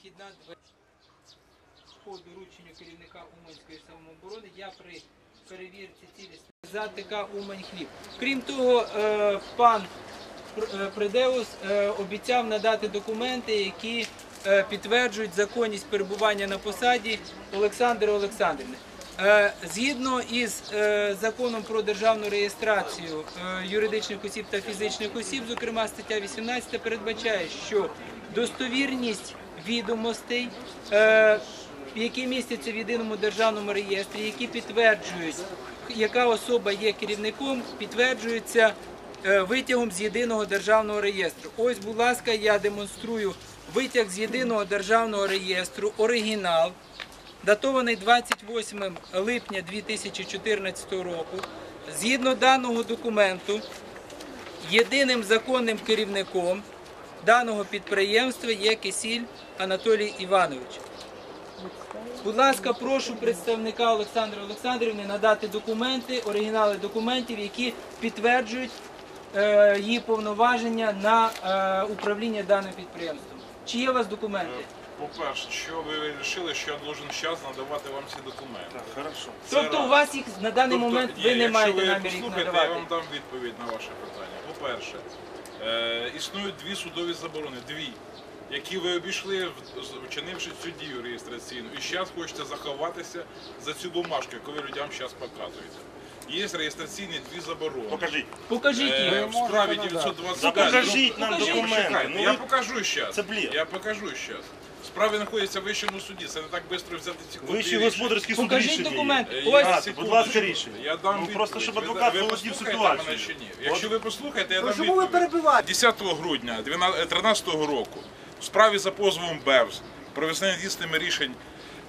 Вхідна двері по дорученню керівника Уманської самооборони я при перевірці цілісності за ТК Умань хліб. Крім того, е, пан е, Придеус е, обіцяв надати документи, які підтверджують законність перебування на посаді Олександри Олександрівни. Е, Згідно із е, законом про державну реєстрацію е, юридичних осіб та фізичних осіб, зокрема стаття 18 передбачає, що достовірність відомостей, які містяться в єдиному державному реєстрі, які підтверджують, яка особа є керівником, підтверджуються е, витягом з єдиного державного реєстру. Ось, будь ласка, я демонструю витяг з єдиного державного реєстру, оригінал датований 28 липня 2014 року. Згідно даного документу, єдиним законним керівником даного підприємства є Кисіль Анатолій Іванович. Будь ласка, прошу представника Олександра Олександрівни надати документи, оригінали документів, які підтверджують е, її повноваження на е, управління даним підприємством. Чи є у вас документи? По-перше, що ви вирішили, що я должен час надавати вам ці документи? Хорошо. Це Тобто раз. у вас їх на даний Тобто, момент ні, ви не якщо маєте ви намір їх послухаєте, надавати. Я вам дам відповідь на ваше питання. По-перше, е, існують дві судові заборони, дві, які ви обійшли, в- вчинивши цю дію реєстраційну. І зараз хочете заховатися за цю бумажку, яку ви людям зараз показуєте. Є реєстраційні дві заборони. Покажіть. Покажіть їх. Е, в справі 920. Покажіть нам Покажіть. документи. Чекайте, Ну, я ви- покажу зараз. Це бред. Я покажу зараз. Справа знаходиться в вищому суді. Це не так швидко взяти ці копії. Вищий господарський суд Покажіть рішення є. документи. Е, Ось. я, А, будь ласка, рішення. Я дам Ну, відповідь. просто, щоб Ви- адвокат ви володів послухаєте ситуацією. мене чи ні? Якщо ви послухаєте, я дам чому ви відповідь. перебиваєте? 10 грудня 2013 року в справі за позовом БЕВС про визнання дійсними рішень,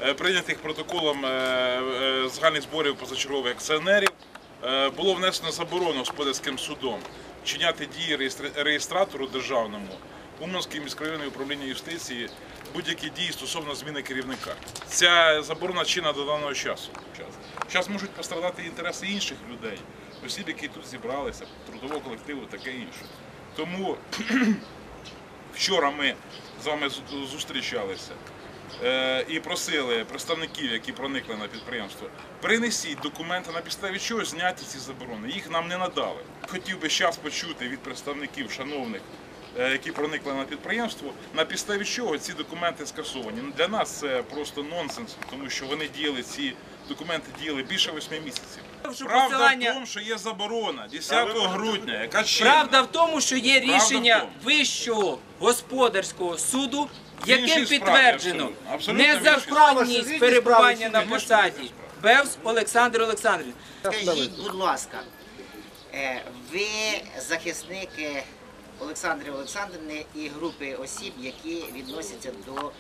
е, прийнятих протоколом е, е, загальних зборів позачергових акціонерів, е, було внесено заборону господарським судом вчиняти дії реєстра- реєстратору державному Уманське міськрайонне управління юстиції будь-які дії стосовно зміни керівника. Ця заборона чинна до даного часу. Зараз можуть пострадати інтереси інших людей, осіб, які тут зібралися, трудового колективу, таке інше. Тому вчора ми з вами зустрічалися е, і просили представників, які проникли на підприємство, принесіть документи на підставі чого зняті ці заборони. Їх нам не надали. Хотів би зараз почути від представників шановних. Е, Які проникли на підприємство, на підставі чого ці документи скасовані. Для нас це просто нонсенс, тому що вони діяли ці документи діяли більше восьми місяців. Що Правда посилання- в тому, що є заборона 10 Та ви можете- грудня, яка чинна. Правда в тому, що є рішення. Вищого господарського суду, яким підтверджено незаконність перебування на посаді. Бевс Олександр Олександрович. Скажіть, будь ласка, е, ви захисник Олександри Олександрівни і групи осіб, які відносяться до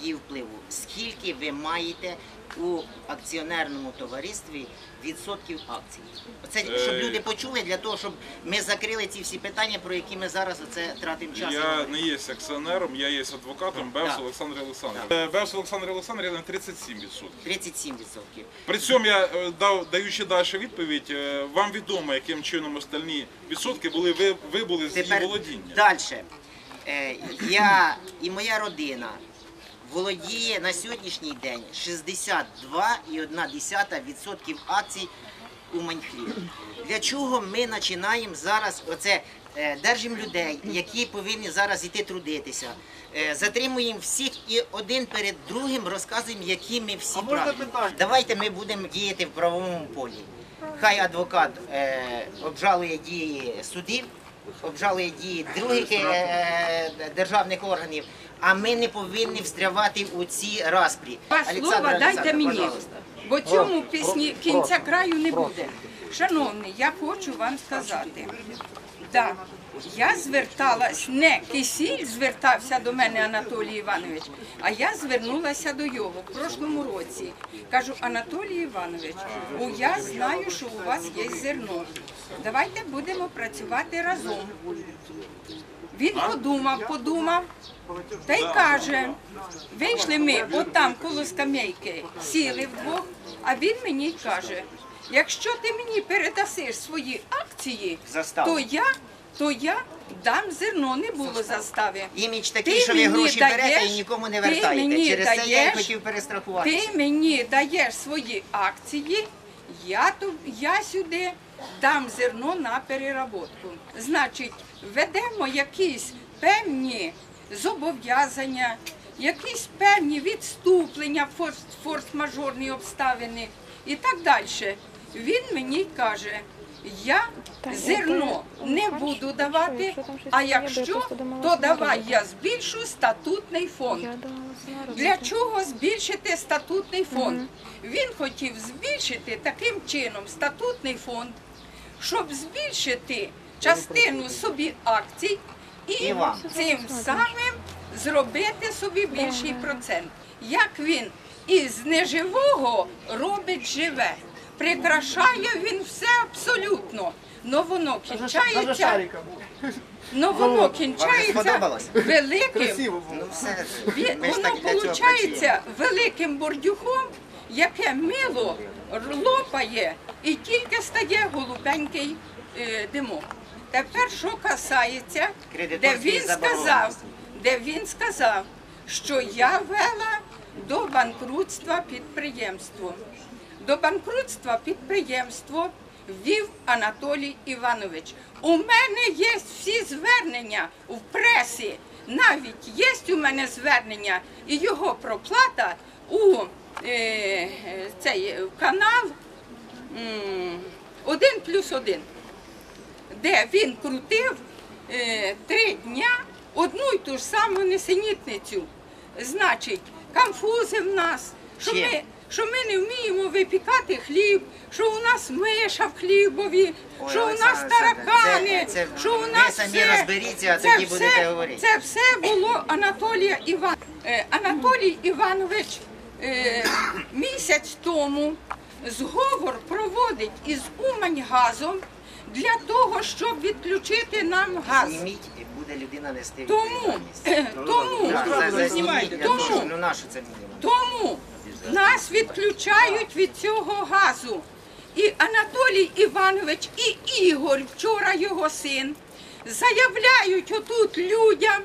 її впливу. Скільки ви маєте у акціонерному товаристві відсотків акцій? Оце щоб Е, люди почули для того, щоб ми закрили ці всі питання, про які ми зараз оце тратимо час. Я не є акціонером, я є адвокатом Бевс. Олександр Олександрович. Бевс Олександр Олександрович на 37%. 37%. При цьому я е, дав, даючи далі відповідь, е, вам відомо, яким чином остальні відсотки були ви, вибули з її володіння. далі. Е, я і моя родина володіє на сьогоднішній день 62,1% акцій у Маньхлі. Для чого ми починаємо зараз оце е, держимо людей, які повинні зараз йти трудитися, е, затримуємо всіх і один перед другим розказуємо, які ми всі питання? Давайте ми будемо діяти в правовому полі. Хай адвокат е, обжалує дії судів, обжалує дії других е, державних органів, а ми не повинні встрявати у ці распрі. Два слова дайте мені, бо цьому пісні кінця краю не буде. Шановний, я хочу вам сказати, да, я зверталась, не кисіль звертався до мене Анатолій Іванович, а я звернулася до його в прошлому році. Кажу, Анатолій Іванович, о, я знаю, що у вас є зерно. Давайте будемо працювати разом. Він подумав, подумав, та й каже, вийшли ми отам коло скамейки, сіли вдвох, а він мені каже, якщо ти мені передасиш свої акції, то я, то я дам зерно, не було застави. Імідж такий, Ти що ви мені гроші берете даєш- і нікому не ти вертаєте. мені Через це я даєш- хотів перестрахуватися. Ти мені даєш свої акції, я, ту- я сюди дам зерно на переработку. Значить, ведемо якісь певні зобов'язання, якісь певні відступлення, форс- форс-мажорні обставини і так далі. Він мені каже, я зерно не буду давати, а якщо, то давай я збільшу статутний фонд. Для чого збільшити статутний фонд? Він хотів збільшити таким чином статутний фонд, щоб збільшити частину собі акцій і цим самим зробити собі більший процент. Як він із неживого робить живе. Прикрашає він все абсолютно. Но воно кінчається. Но воно кінчається великим Ну воно виходить великим бордюхом, яке мило лопає і тільки стає голубенький е, димок. Тепер що касається, де він сказав, де він сказав, що я вела до банкрутства підприємство. До банкрутства підприємство ввів Анатолій Іванович. У мене є всі звернення в пресі. Навіть є у мене звернення і його проплата у е, цей канал один плюс один де він крутив е, три дня одну й ту ж саму несенітницю. Значить, конфузи в нас, що ми, що ми не вміємо випікати хліб, що у нас миша в хлібові, Ой, що у нас Олександр Олександрович, таракани, це- це що у ви нас самі все- розберіться, а це тоді все- будете говорити. Це все було Анатолія Іван... е, Анатолій Іванович е, місяць тому зговор проводить із Уманьгазом для того, щоб відключити нам газ. Зніміть, і буде людина нести Тому, відповідальність. тому, Так, за- за- зніміть, того, Тому. Ну нащо це мені? тому нас відключають від цього газу. І Анатолій Іванович, і Ігор, вчора його син, заявляють отут людям,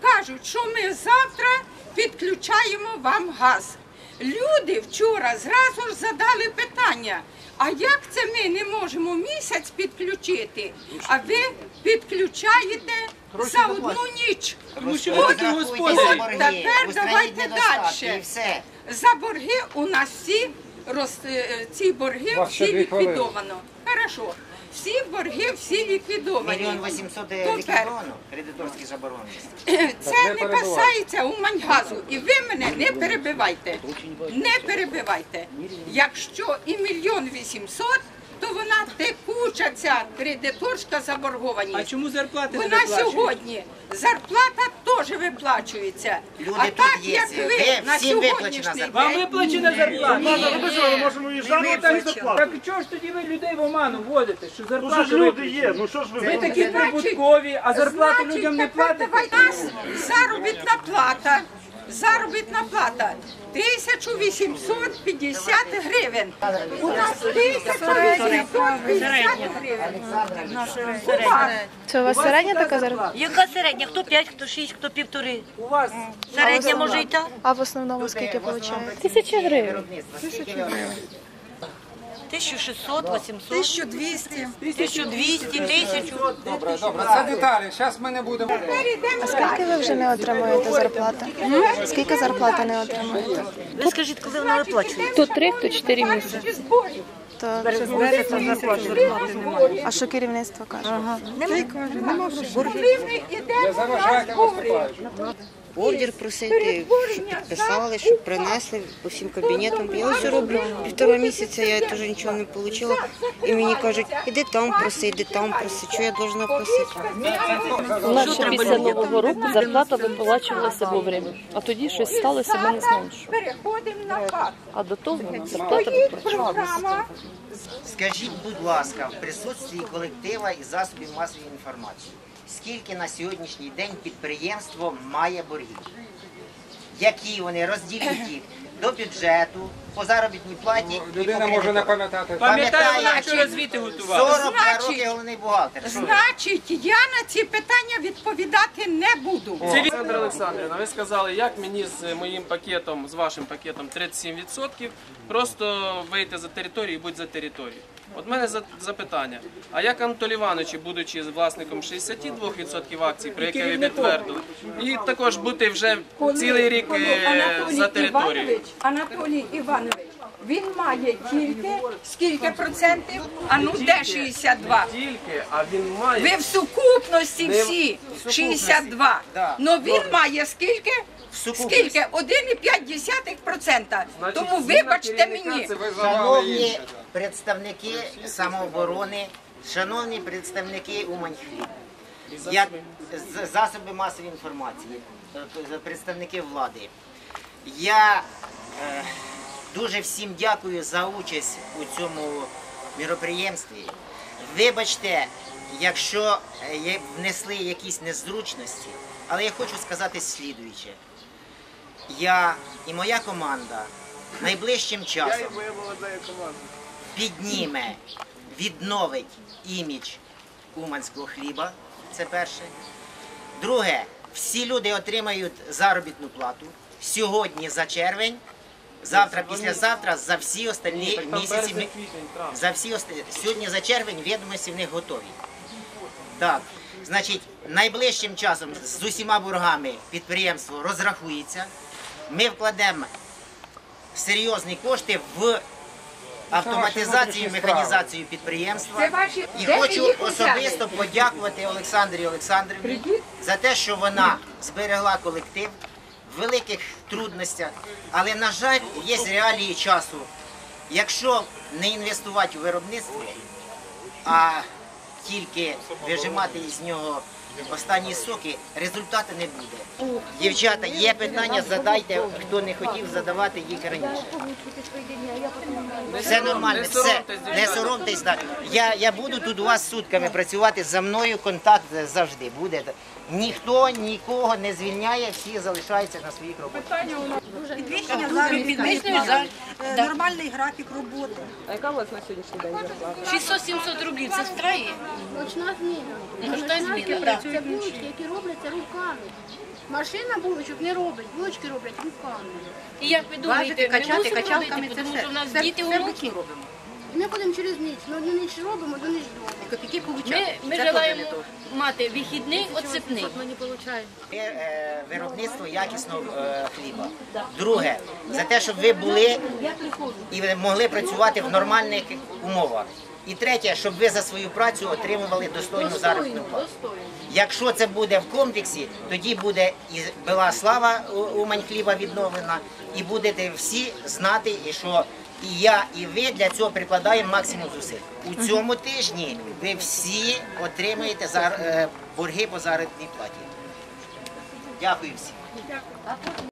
кажуть, що ми завтра підключаємо вам газ. Люди вчора зразу ж задали питання, а як це ми не можемо місяць підключити, а ви підключаєте за одну ніч? Тому що ви такі господарі. Тепер давайте недостатки, дальше. І все. За борги у нас всі роз, е, ці борги всі ліквідовано. Хорошо. Всі борги всі ліквідовані. Мільйон вісімсот Тепер ліквідовано, кредиторські заборони це не касається у Маньгазу. І ви мене не перебивайте. Не перебивайте. Якщо і мільйон вісімсот, то вона текуча ця кредиторська А чому зарплати не Вона виплачують? сьогодні зарплата теж виплачується. Люди а тут так є, як ви- ви на всім виплачена сьогоднішній зарплата. Вам день виплачена зарплата? Ми що, ми можемо їжджати Ну, так, так чого ж тоді ви людей в оману вводите, що Ну що ж люди є, ну що ж ви Ви такі Значить- прибуткові, а зарплату Значить, людям не тепер платите? давай нас заробітна плата. Заробітна плата 1850 гривень. У нас 1850 гривень. Це у вас середня така зарплата? Яка середня? Хто 5, хто 6, хто півтори. У вас Середня може й та? А в основному скільки виходить? Тисяча гривень. Ви отримуєте? 1600, 800, 1200. 1200, 1000. Добре, добре, це деталі. Зараз ми не будемо. А скільки ви вже не отримуєте зарплати? Скільки зарплати не отримуєте? Ви скажіть, коли вона виплачує? То три, то чотири місяці. То... А що керівництво каже? Гривні іде на збори. Ордер просити, щоб підписали, щоб принесли по всім кабінетам. Я ось роблю півтора місяця, я теж нічого не отримала. І мені кажуть, іди там проси, іди там проси. Що я повинна просити? У нас ще після нового року зарплата виплачувалася вовремя, а тоді щось сталося, ми не знаємо що. Переходимо на факт. А до того зарплата виплачувалася. Скажіть, будь ласка, в присутстві колектива і засобів масової інформації, скільки на сьогоднішній день підприємство має боргів? Які вони розділіть їх? до бюджету по заробітній платі. і Людина по може не кредиту. пам'ятати. Пам'ятаю, вона вчора звіти готувала. 42 Значить- роки головний бухгалтер. Що ви? Значить, я на ці питання відповідати не буду. Олександр Олександрівна, ви сказали, як мені з моїм пакетом, з вашим пакетом 37% просто вийти за територію і бути за територією. От мене за- запитання. А як Анатолій Іванович, будучи власником 62% акцій, про яке ви підтвердили, і також бути вже цілий рік е, за територією? Іванович, Анатолій Іванович, він має тільки скільки процентів? А ну де 62? Тільки, а він має. Ви в сукупності всі в сукупності. 62. Ну він має скільки? Скільки? 1,5%. Значить, Тому вибачте мені. Шановні представники самооборони, шановні представники Уманьхліб, я, засоби масової інформації, е, представники влади. Я е, дуже всім дякую за участь у цьому міроприємстві. Вибачте, якщо е, внесли якісь незручності, але я хочу сказати слідуюче. Я і моя команда найближчим часом підніме, відновить імідж уманського хліба. Це перше. Друге, всі люди отримають заробітну плату сьогодні за червень, завтра, післязавтра, за всі остальні Там місяці. За всі оста- сьогодні за червень відомості в них готові. Так, значить, найближчим часом з усіма боргами підприємство розрахується. Ми вкладемо серйозні кошти в автоматизацію, внутрішні механізацію підприємства. І хочу особисто подякувати Олександрі Олександрівні за те, що вона зберегла колектив в великих трудностях. Але, на жаль, є реалії часу. Якщо не інвестувати у виробництво, а тільки вижимати із нього останні соки, результату не буде. Дівчата, є питання, задайте, хто не хотів задавати їх раніше. Все нормально, все, не соромтесь. так. Я, я буду тут у вас сутками працювати, за мною контакт завжди буде. Ніхто нікого не звільняє, всі залишаються на своїх роботах. Підвищення зараз. Нормальний графік роботи. А яка у вас на сьогоднішній день зарплата? 600-700 рублів, це страє. Ночна зміна. Ночна зміна. Це булочки, які робляться руками. Машина булочок не робить, булочки роблять руками. І як ви думаєте, ми качати мусимо качалками, робити, це тому що в нас діти онуки. робимо. І ми ходимо через ніч. Ну, одну ніч робимо, одну ніч вдома. Копійки Ми, ми желаємо мати вихідний, оцепний. Ми не получаємо. Е, е, Виробництво якісного е, хліба. Друге, за те, щоб ви були і могли працювати в нормальних умовах. І третє, щоб ви за свою працю отримували достойну заробітну плату. Якщо це буде в комплексі, тоді буде і була слава у- Умань хліба відновлена, і будете всі знати, і що і я, і ви для цього прикладаємо максимум зусиль. У цьому тижні ви всі отримаєте зар- е, борги по заробітній платі. Дякую всім.